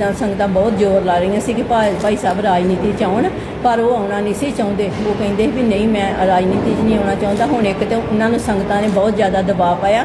ਜਿੱਦਾਂ ਸੰਗਤਾਂ ਬਹੁਤ ਜ਼ੋਰ ਲਾ ਰਹੀਆਂ ਸੀ ਕਿ ਭਾਈ ਭਾਈ ਸਾਹਿਬ ਰਾਜਨੀਤੀ ਚ ਆਉਣ, ਪਰ ਉਹ ਆਉਣਾ ਨਹੀਂ ਸੀ ਚਾਹੁੰਦੇ। ਉਹ ਕਹਿੰਦੇ ਵੀ ਨਹੀਂ, ਮੈਂ ਰਾਜਨੀਤੀ 'ਚ ਨਹੀਂ ਆਉਣਾ ਚਾਹੁੰਦਾ। ਹੁਣ ਇੱਕ ਤੇ ਉਹਨਾਂ ਨੂੰ ਸੰਗਤਾਂ ਨੇ ਬਹੁਤ ਜ਼ਿਆਦਾ ਦਬਾਅ ਪਾਇਆ।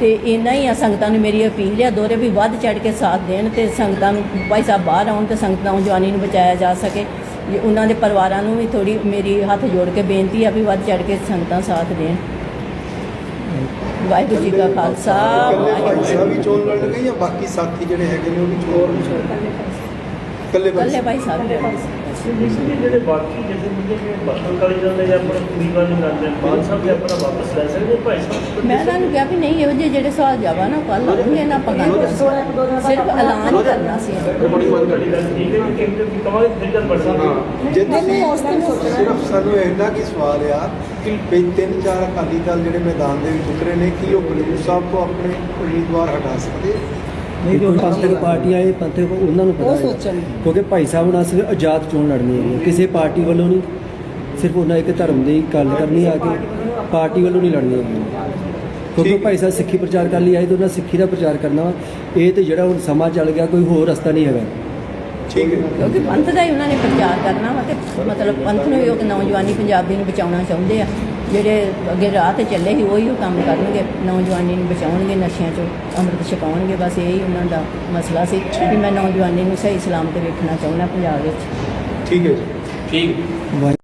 ਤੇ ਇੰਨਾ ਹੀ ਆ ਸੰਗਤਾਂ ਨੂੰ ਮੇਰੀ ਅਪੀਲ ਆ ਦੋਰੇ ਵੀ ਵੱਧ ਚੜ ਕੇ ਸਾਥ ਦੇਣ ਤੇ ਸੰਗਤਾਂ ਨੂੰ ਭਾਈ ਸਾਹਿਬ ਬਾਹਰ ਆਉਣ ਤੇ ਸੰਗਤਾਂ ਨੌਜਵਾਨੀ ਨੂੰ ਬਚਾਇਆ ਜਾ ਸਕੇ। ਜੇ ਉਹਨਾਂ ਦੇ ਪਰਿਵਾਰਾਂ ਨੂੰ ਵੀ ਥੋੜੀ ਮੇਰੀ ਹੱਥ ਜੋੜ ਕੇ ਬੇਨਤੀ ਆ ਵੀ ਵੱਧ ਚੜ ਕੇ ਸੰਗਤਾਂ ਸਾਥ ਦੇਣ। ਵਾਹਿਗੁਰੂ ਜੀ ਕਾ ਖਾਲਸਾ ਵਾਹਿਗੁਰੂ ਸਾਹਿਬ ਵੀ ਚੋਣ ਲੜਨਗੇ ਜਾਂ ਬਾਕੀ ਸਾਥੀ ਜਿਹੜੇ ਹੈਗੇ ਨੇ ਉਹ ਵੀ ਚੋਣ ਇਕੱਲੇ ਭਾਈ ਕੱਲੇ ਭਾਈ ਸਾਹਿਬ। ਦੇ ਬੇਸਿਕਲੀ ਜਿਹੜੇ ਬਾਕੀ ਜਿਹੜੇ ਮੁੰਡੇ ਨੇ ਬਾਹਰ ਕਰੀ ਜਾਂਦੇ ਜਾਂ ਆਪਣਾ ਪਰਿਵਾਰ ਨੂੰ ਕਰਦੇ ਬਾਦ ਸਾਹਿਬ ਦੇ ਆਪਣਾ ਵਾਪਸ ਲੈ ਸਕਦੇ ਭਾਈ ਸਾਹਿਬ? ਮੈਂ ਇਹਨਾਂ ਨੂੰ ਕਿਹਾ ਵੀ ਨਹੀਂ ਇਹੋ ਜਿਹੇ ਜਿਹੜੇ ਸਵਾਲ ਜਾਵਾ ਨਾ ਕੱਲ ਆਉਣਗੇ ਨਾ ਕਰਾਂਗੇ। ਸਿਰਫ ਐਲਾਨ ਕਰਨਾ ਸੀ ਬੜੀ ਮੰਗ ਕਰੀ। ਗੱਲ ਠੀਕ ਹੈ ਕਿ ਕਿ ਕਮਾਈ ਫਿਰ ਗੱਲ ਬਣ ਸਕਦੀ ਜੇ ਤੁਸੀਂ ਸਿਰਫ ਸਾਨੂੰ ਇੰਨਾ ਕੀ ਸਵਾਲ ਆ ਕਿ ਵੀ ਤਿੰਨ ਚਾਰ ਅਕਾਲੀ ਦਲ ਜਿਹੜੇ ਮੈਦਾਨ ਦੇ ਵਿੱਚ ਉਤਰੇ ਨੇ ਕੀ ਉਹ ਖਡੂਰ ਸਾਹਿਬ ਤੋਂ ਆਪਣੇ ਉਮੀਦਵਾਰ ਹਟਾ ਸਕਦੇ? ਨਹੀਂ ਜੋ ਪੰਥਕ ਪਾਰਟੀਆਂ ਇਹ ਪੰਥਕ ਉਹਨਾਂ ਨੂੰ ਪਤਾ ਹੈ ਕਿਉਂਕਿ ਭਾਈ ਸਾਹਿਬ ਨਾਲ ਸਿਰਫ ਆਜ਼ਾਦ ਚੋਣ ਲੜਨੀ ਹੈ। ਕਿਸੇ ਪਾਰਟੀ ਵੱਲੋਂ ਨਹੀਂ ਸਿਰਫ ਉਹਨਾਂ ਇੱਕ ਧਰਮ ਦੀ ਗੱਲ ਕਰਨੀ ਆ ਕੇ ਪਾਰਟੀ ਵੱਲੋਂ ਨਹੀਂ ਲੜਨੀ ਹੈ ਕਿਉਂਕਿ। ਭਾਈ ਸਾਹਿਬ ਸਿੱਖੀ ਪ੍ਰਚਾਰ ਕਰਨ ਲਈ ਆਏ ਤੇ ਉਹਨਾਂ ਸਿੱਖੀ ਦਾ ਪ੍ਰਚਾਰ ਕਰਨਾ ਵਾ। ਇਹ ਤੇ ਜਿਹੜਾ ਹੁਣ ਸਮਾਂ ਚੱਲ ਗਿਆ ਕੋਈ ਹੋਰ ਰਸਤਾ ਨਹੀਂ ਹੈਗਾ। ਠੀਕ ਹੈ। ਕਿਉਂਕਿ ਪੰਥ ਦਾ ਹੀ ਉਹਨਾਂ ਨੇ ਪ੍ਰਚਾਰ ਕਰਨਾ ਵਾ ਤੇ ਮਤਲਬ ਪੰਥ ਨੂੰ ਵੀ ਉਹ ਨੌਜਵਾਨੀ ਪੰਜਾਬੀ ਨੂੰ ਬਚਾਉਣਾ ਚਾਹੁੰਦੇ ਆ। ਜਿਹੜੇ ਅੱਗੇ ਰਾਹ ਤੇ ਚੱਲੇ ਸੀ ਉਹੀ ਉਹ ਕੰਮ ਕਰਨਗੇ ਨੌਜਵਾਨੀ ਨੂੰ ਬਚਾਉਣਗੇ ਨਸ਼ਿਆਂ ਚੋਂ ਅੰਮ੍ਰਿਤ ਛਕਾਉਣਗੇ ਬਸ ਇਹੀ ਉਹਨਾਂ ਦਾ ਮਸਲਾ ਸੀ ਵੀ ਮੈਂ ਨੌਜਵਾਨੀ ਨੂੰ ਸਹੀ ਸਲਾਮਤ ਵੇਖਣਾ ਚਾਹੁੰਦਾ ਪੰਜਾਬ ਵਿੱਚ। ਠੀਕ ਹੈ ਜੀ। ਵਾਹਿ-